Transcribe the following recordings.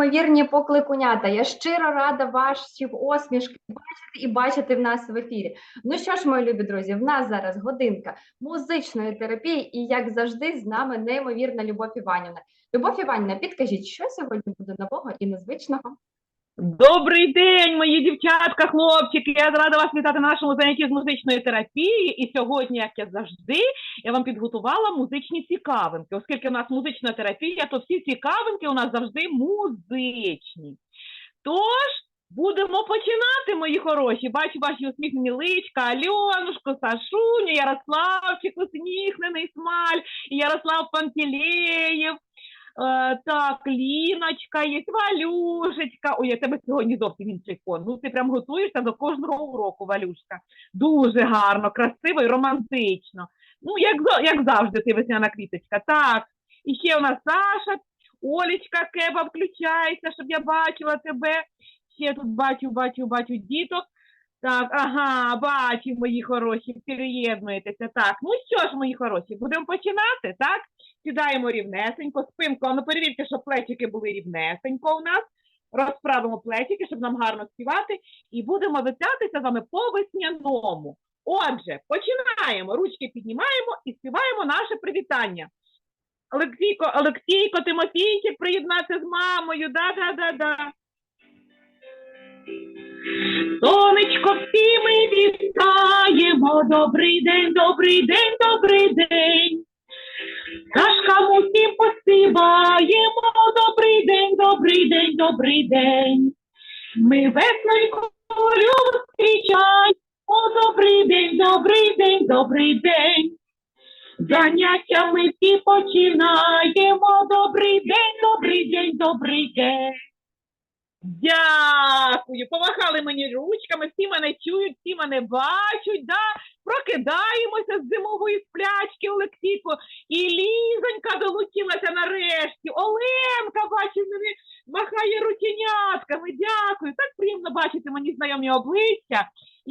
неймовірні покликунята. Я щиро рада ваші осмішки бачити і бачити в нас в ефірі. Ну що ж, мої любі друзі, в нас зараз годинка музичної терапії, і як завжди, з нами неймовірна Любов Іванівна. Любов Іванівна, підкажіть, що сьогодні буде нового і незвичного? Добрий день, мої дівчатка, хлопчики. Я рада вас вітати на нашому занятті з музичної терапії. І сьогодні, як я завжди, я вам підготувала музичні цікавинки. Оскільки у нас музична терапія, то всі цікавинки у нас завжди музичні. Тож будемо починати, мої хороші. Бачу ваші усміхнені личка, Альонушко, Сашуню, Ярославчик, усміхнений смаль, Ярослав Пантелеєв. Е, так, Ліночка, є Валюшечка. Ой, я тебе сьогодні зовсім інший фон. Ну, ти прям готуєшся до кожного уроку, Валюшка. Дуже гарно, красиво і романтично. Ну, як, як завжди, ти весняна квіточка. Так, і ще у нас Саша, Олечка Кеба, включайся, щоб я бачила тебе. Ще тут бачу, бачу, бачу діток. Так, ага, бачу, мої хороші, приєднуєтеся. Так, ну що ж, мої хороші, будемо починати, так? Сідаємо рівнесенько, спинку, ну перевірте, щоб плечики були рівнесенько у нас. Розправимо плечики, щоб нам гарно співати, і будемо витятися з вами по весняному. Отже, починаємо. Ручки піднімаємо і співаємо наше привітання. Олексійко, Олексійко, Тимофійчик, приєднатися з мамою. Да-да-да-да. Сонечко, всі ми вітаємо. Добрий день, добрий день, добрий день. Пташкам поспіваємо. Добрий день, добрий день, добрий день. Ми веснонько зустрічаємо. Добрий день, добрий день, добрий день. Заняття ми всі починаємо. Добрий день, добрий день, добрий день. Дякую. Помахали мені ручками, всі мене чують, всі мене бачать. Да? Прокидаємося з зимової сплячки, Олексійко. І Лізонька долучилася нарешті. Оленка, бачу, мене махає рученятками. Дякую. Так приємно бачити мені знайомі обличчя.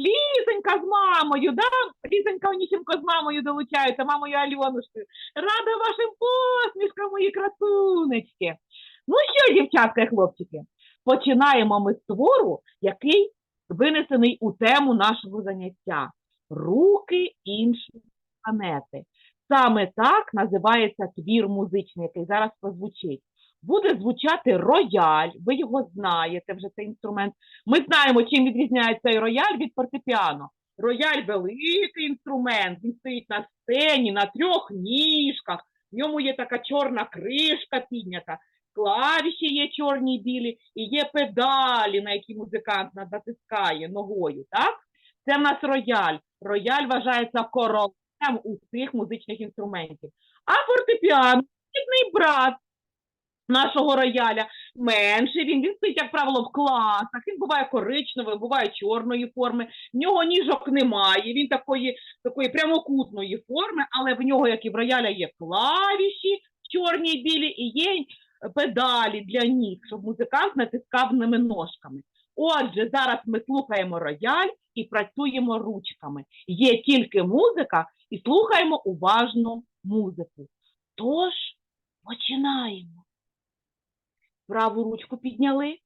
Лізонька з мамою, да? Лізонька Оніщенко з мамою долучається, мамою Альонушкою. Рада вашим посмішкам, мої красунечки. Ну що, дівчатка і хлопчики, починаємо ми з твору, який винесений у тему нашого заняття Руки іншої планети. Саме так називається твір музичний, який зараз прозвучить. Буде звучати рояль, ви його знаєте вже цей інструмент. Ми знаємо, чим відрізняється цей рояль від фортепіано. Рояль великий інструмент, він стоїть на сцені, на трьох ніжках, в ньому є така чорна кришка піднята, клавіші є чорні і білі, і є педалі, на які музикант натискає ногою. Так? Це в нас рояль. Рояль вважається королем усіх музичних інструментів. А фортепіано рідний брат нашого рояля. Менший він, він стоїть, як правило, в класах. Він буває коричневої, буває чорної форми. В нього ніжок немає. Він такої, такої прямокутної форми, але в нього, як і в рояля, є клавіші чорні і білі, і є педалі для ніг, щоб музикант натискав ними ножками. Отже, зараз ми слухаємо рояль і працюємо ручками. Є тільки музика, і слухаємо уважно музику. Тож починаємо. Праву ручку підняли,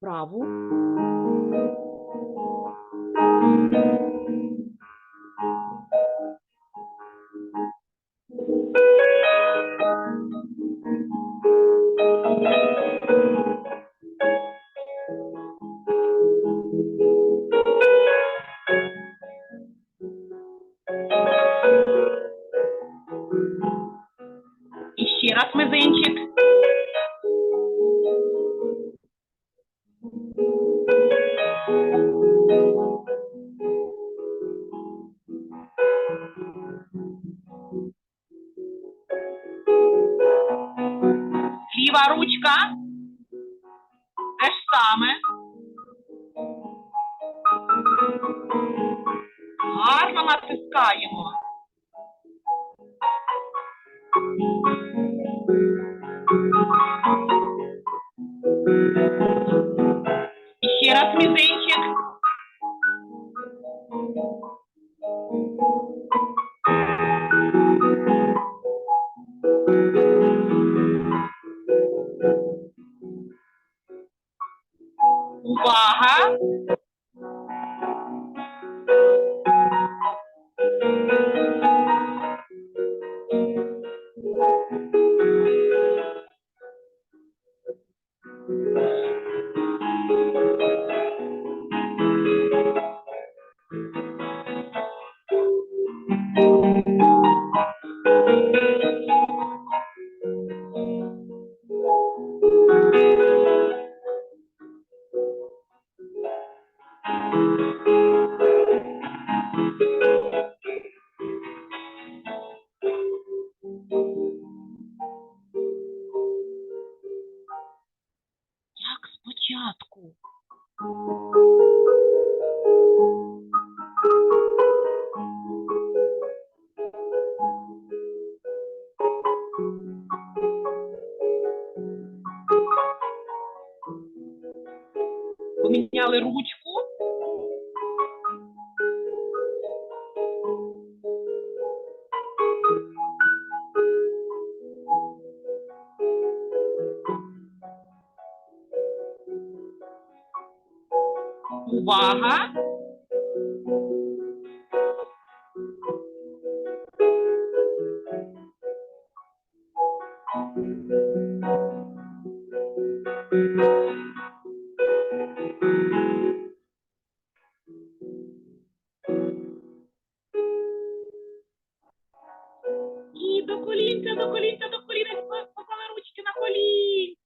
праву. Ручка. Те ж саме. Гарно натискаємо. Як Поміняли ручку. До колінця, до колінця, до колінця, поклали ручки на колінця.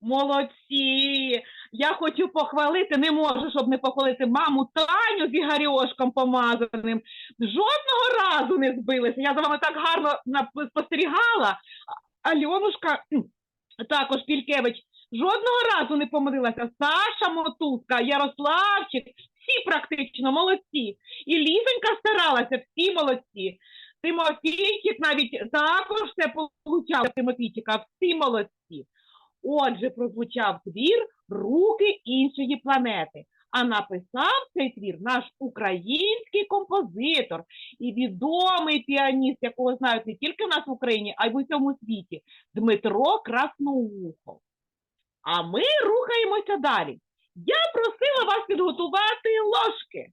Молодці! Я хочу похвалити, не можу, щоб не похвалити маму Таню з Ігорьошком помазаним. Жодного разу не збилися. Я за вами так гарно спостерігала. Альонушка також Пількевич жодного разу не помилилася. Саша Мотузка, Ярославчик, всі практично молодці. І Лізонька старалася, всі молодці. Тимофійчик навіть також все получав Тимофійчика, всі молодці. Отже, прозвучав твір Руки іншої планети. А написав цей твір наш український композитор і відомий піаніст, якого знають не тільки в нас в Україні, а й в усьому світі Дмитро Красноухов. А ми рухаємося далі. Я просила вас підготувати ложки.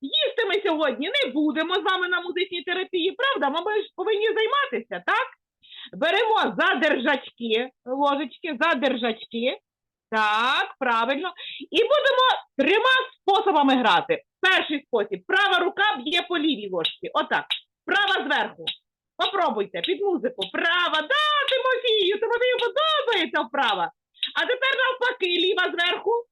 Їсти ми сьогодні не будемо з вами на музичній терапії, правда? Ми ж повинні займатися, так? Беремо за держачки, ложечки, за держачки. Так, правильно. І будемо трьома способами грати. Перший спосіб. Права рука б'є по лівій ложці. Отак. Права зверху. Попробуйте під музику. Права. Да, Тимофію, Тимофію подобається вправа. А тепер навпаки, ліва зверху.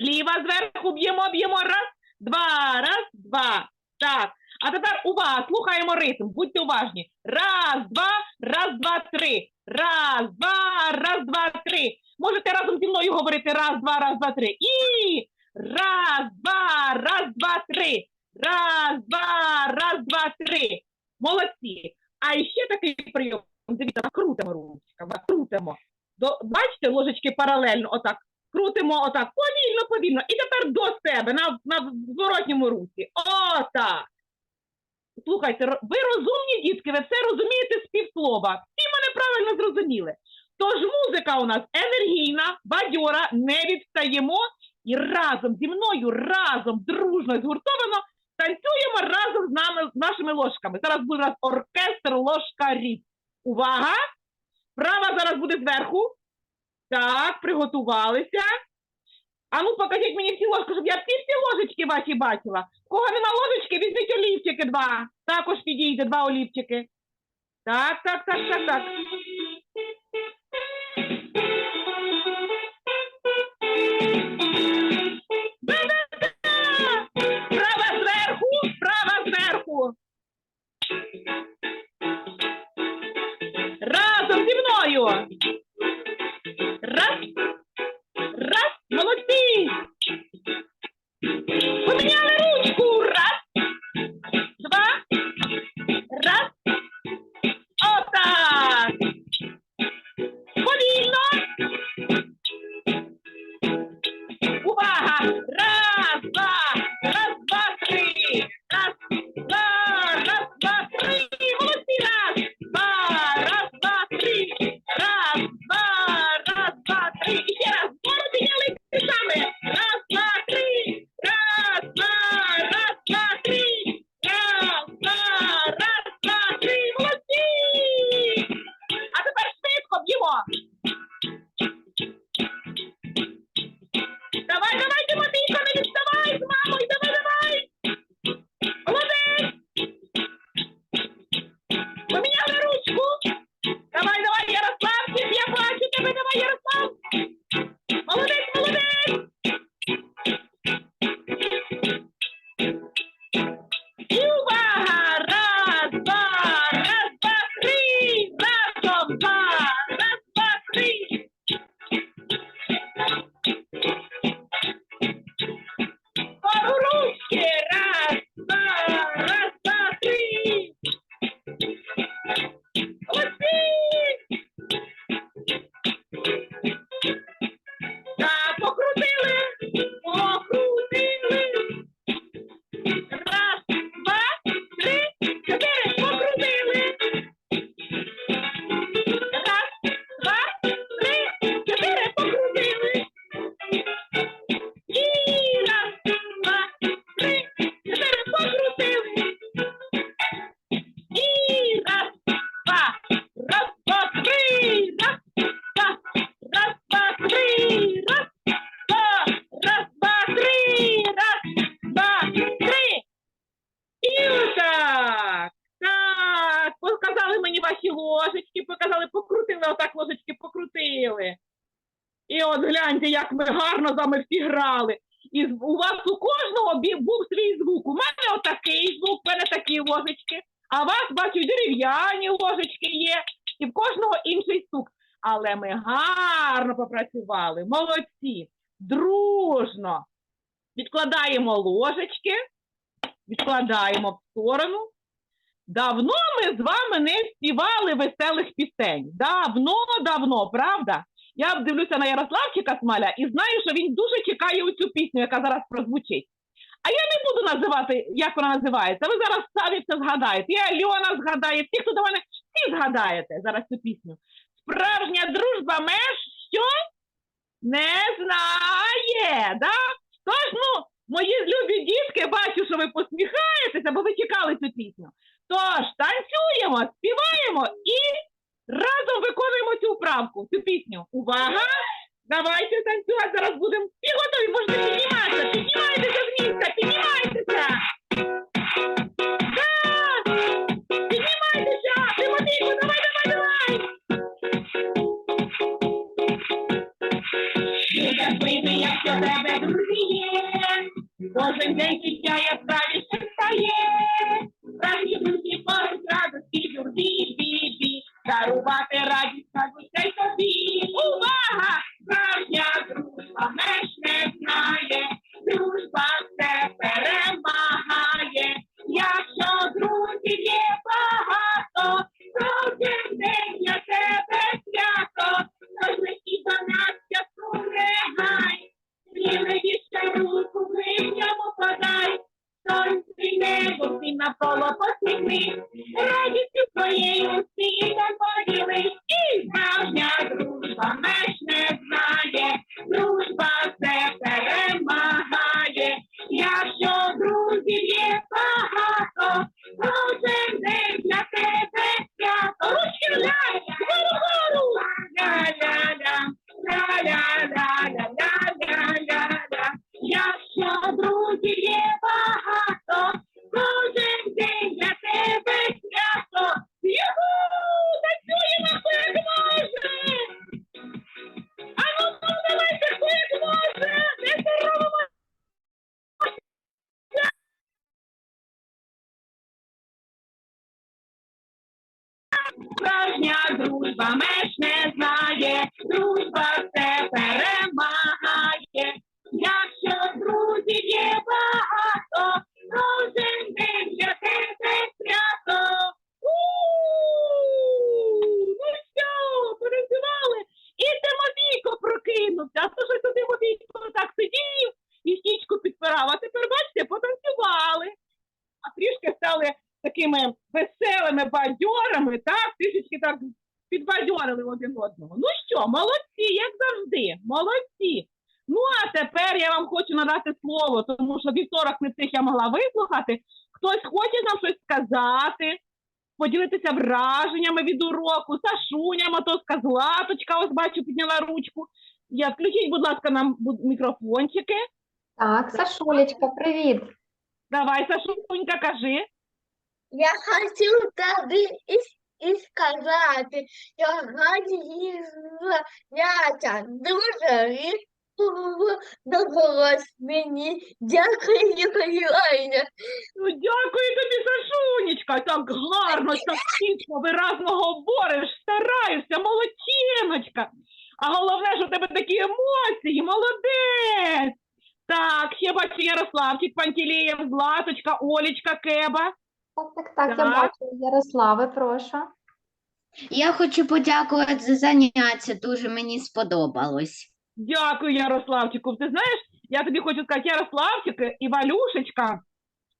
Ліва зверху б'ємо, б'ємо. Раз, два, раз, два. Так. А тепер увага, слухаємо ритм, будьте уважні. Раз, два, раз, два, три. Раз, два, раз, два, три. Можете разом зі мною говорити раз, два, раз, два, три. І раз, два, раз, два, три. Раз, два, раз, два, три. Молодці. А ще такий прийом. Дивіться, крутимо ручками, крутимо. До, бачите, ложечки паралельно, отак. Крутимо отак, повільно, повільно. І тепер до себе на, на зворотньому руці. Отак. Слухайте, ви розумні дітки, ви все розумієте з півслова. Всі мене правильно зрозуміли. Тож музика у нас енергійна, бадьора, не відстаємо і разом зі мною, разом, дружно, згуртовано танцюємо разом з нами, з нашими ложками. Зараз буде у нас оркестр ложкарів. Увага! Права зараз буде зверху. Так, приготувалися. А ну покажіть мені всі ложки, щоб я всі всі ложечки ваші бачила. Кого нема ложечки, візьміть олівчики два. Також підійде два олівчики. Так, так, так, так, так. Права зверху, права зверху. Разом зі мною. Ми гарно з вами всі грали. І у вас у кожного був свій звук. У мене отакий звук, у мене такі ложечки, а вас, бачу, дерев'яні ложечки є, і в кожного інший стук. Але ми гарно попрацювали, молодці, дружно. Відкладаємо ложечки, відкладаємо в сторону. Давно ми з вами не співали веселих пісень. Давно, давно, правда? Я дивлюся на Ярославчика Смаля і знаю, що він дуже чекає у цю пісню, яка зараз прозвучить. А я не буду називати, як вона називається. Ви зараз самі все згадаєте. І Альона згадає, всі, хто до мене, всі згадаєте зараз цю пісню. Справжня дружба меж що? Не знає, да? Тож, ну, мої любі дітки, бачу, що ви посміхаєтеся, бо ви чекали цю пісню. Тож, танцюємо, співаємо і разом виконуємо цю вправку, цю пісню. Увага! Давайте танцювати, зараз будемо всі готові, можете підніматися, піднімайтеся з місця, піднімайтеся! Так! Піднімайтеся! Давай, давай, давай! Ти є, кожен день небо всім навколо посміхни, радістю своєю світом поділись, і справжня завжди, молодці. Ну а тепер я вам хочу надати слово, тому що вівторок не всіх я могла вислухати. Хтось хоче нам щось сказати, поділитися враженнями від уроку, Сашуня, мотоска Златочка, ось бачу, підняла ручку. Я, включіть, будь ласка, нам мікрофончики. Так, Сашулечка, привіт. Давай, Сашунька, кажи. Я хочу тобі і, і сказати, що радіється дуже рідко мені. Дякую, Юлія. Ну, дякую тобі, Сашунечка. Так гарно, так чітко, виразно говориш, стараєшся, молодчиночка. А головне, що в тебе такі емоції, молодець. Так, ще бачу Ярославчик, Пантелеєв, Златочка, Олічка, Кеба. Так, так, так, я Так. бачу. Ярославе, прошу. Я хочу подякувати за заняття, дуже мені сподобалось. Дякую, Ярославчику. Ти знаєш, я тобі хочу сказати, Ярославчик і Валюшечка,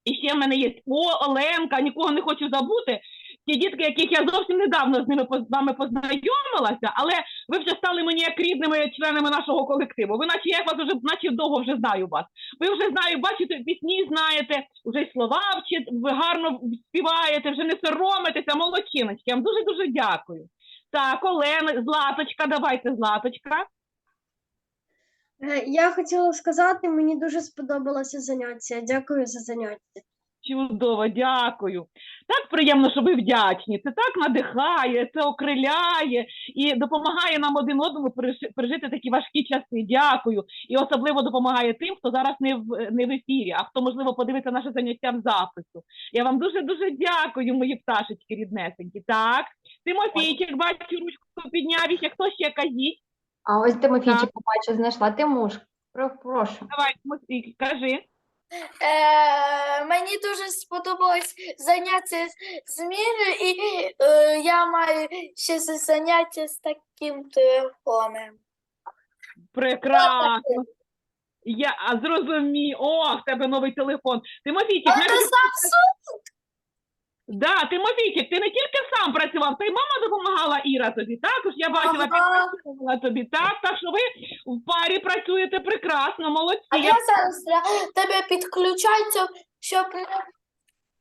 і ще в мене є О, Оленка, нікого не хочу забути. Ті дітки, яких я зовсім недавно з ними з вами познайомилася, але ви вже стали мені як рідними членами нашого колективу. Ви наче я вас вже наче довго вже знаю вас. Ви вже знаю, бачите, пісні знаєте, вже й слова вчите, ви гарно співаєте, вже не соромитеся, молодчиночки. Я вам дуже дуже дякую. Так, Олена, Златочка, давайте, Златочка. Е, Я хотіла сказати, мені дуже сподобалося заняття. Дякую за заняття. Чудово, дякую. Так приємно, що ви вдячні. Це так надихає, це окриляє і допомагає нам один одному пережи- пережити такі важкі часи. Дякую. І особливо допомагає тим, хто зараз не в не в ефірі, а хто можливо подивиться наше заняття в запису. Я вам дуже дуже дякую, мої пташечки ріднесенькі. Так, Тимофійчик, бачу, ручку підняв і ще хто ще кажіть. А ось Тимофійчик побачив, знайшла. Тимуш, прошу. Давай, Тимофій, кажи. Е, мені дуже сподобалось заняття з мірою, і е, я маю ще заняття з таким телефоном. Прекрасно. Я а, зрозумів. О, в тебе новий телефон. Тимофійчик, Це не Samsung. Да, Тимофійчик, ти не тільки сам працював, та й мама допомагала Іра тобі. Також я бачила, Ага. підтримувала тобі. Так, так що ви в парі працюєте прекрасно, молодці. А я зараз для тебе підключаюся, щоб не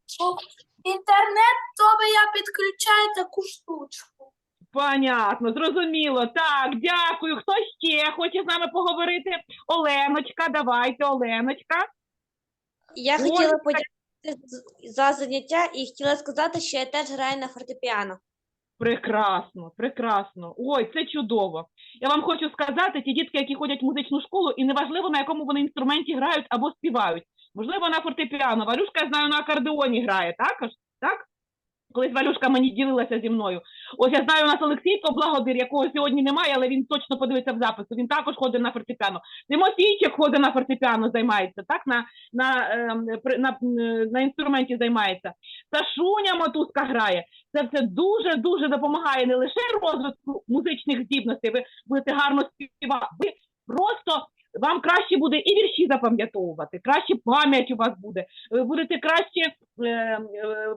щоб інтернет, то би я підключаю таку штучку. Понятно, зрозуміло. Так, дякую. Хто ще хоче з нами поговорити? Оленочка, давайте, Оленочка. Я Ой, хотіла так. подякувати за заняття і хотіла сказати, що я теж граю на фортепіано. Прекрасно, прекрасно. Ой, це чудово. Я вам хочу сказати, ті дітки, які ходять в музичну школу, і неважливо, на якому вони інструменті грають або співають. Можливо, на фортепіано. Валюшка, я знаю, на акордеоні грає, також, так? Колись Валюшка мені ділилася зі мною. Ось я знаю, у нас Олексійко Благодир, якого сьогодні немає, але він точно подивиться в запису. Він також ходить на фортепіано. Тимофійчик ходить на фортепіано, займається, так? На, на, ем, на, на інструменті займається. Сашуня мотузка грає. Це все дуже дуже допомагає не лише розвитку музичних здібностей. Ви будете гарно співати. Ви просто вам краще буде і вірші запам'ятовувати, краще пам'ять у вас буде. Ви будете краще е, е,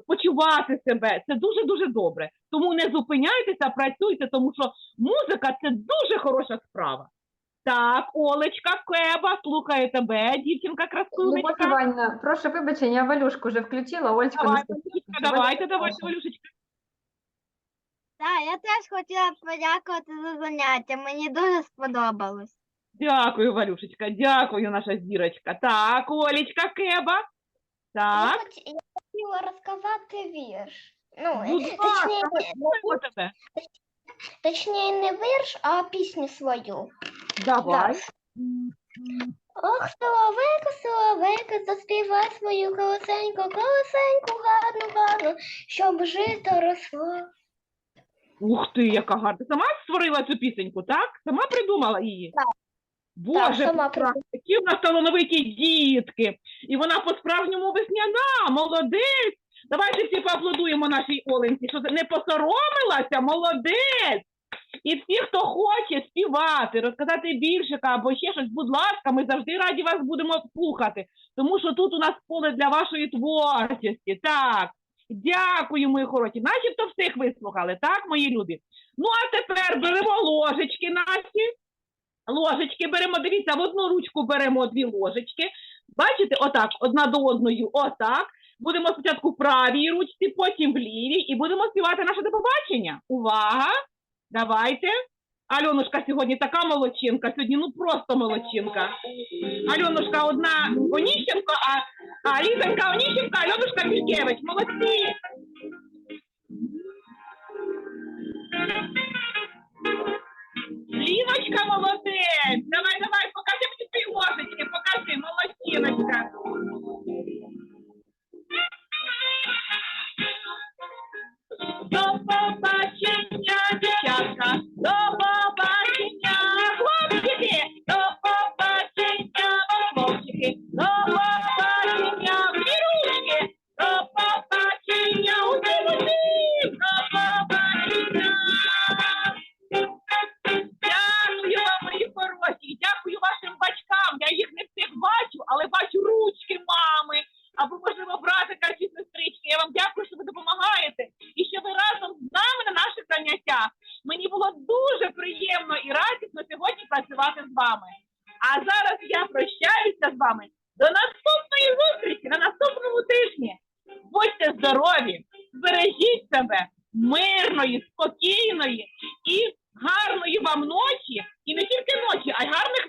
почувати себе. Це дуже дуже добре. Тому не зупиняйтеся, працюйте, тому що музика це дуже хороша справа. Так, Олечка, Кеба, слухає тебе, дівчинка красунечка. Іванівна, прошу вибачення, я Валюшку вже включила, Ольчку не Давай. Валюшечка, давайте, давайте, Валюшечка. Так, я теж хотіла подякувати за заняття. Мені дуже сподобалось. Дякую, Валюшечка, дякую, наша зірочка. Так, Олечка, Кеба. Так, Я хотіла розказати вірш. Ну, будь ласка, тебе. точніше, не вірш, а пісню свою. Давай. Ох, соловейко, соловейко, заспівай свою колосеньку, колосеньку, гарну, гарну, щоб жито росло. Ух ти, яка гарна. Сама створила цю пісеньку, так? Сама придумала її? Так. Боже, сама прекрасно. які в нас талановиті дітки. І вона по-справжньому весняна, молодець. Давайте всі поаплодуємо нашій Оленці, що не посоромилася, молодець. І всі, хто хоче співати, розказати більшика або ще щось, будь ласка, ми завжди раді вас будемо слухати, тому що тут у нас поле для вашої творчості. Так, дякую, мої хороші. Начебто всіх вислухали, так, мої любі? Ну, а тепер беремо ложечки наші. Ложечки беремо, дивіться, в одну ручку беремо дві ложечки. Бачите, отак, одна до одної, отак. Будемо спочатку в правій ручці, потім в лівій, і будемо співати наше до побачення. Увага! Давайте. Альонушка сьогодні така молодчинка, сьогодні ну просто молодчинка. Альонушка одна Оніщенко, а, а Лізонька Оніщенко, Альонушка Мішкевич. Молодці! Ліночка молодець! Давай, давай, покажи мені ложечки, покажи, молодчиночка. Здорові, бережіть себе мирної, спокійної і гарної вам ночі, і не тільки ночі, а й гарних!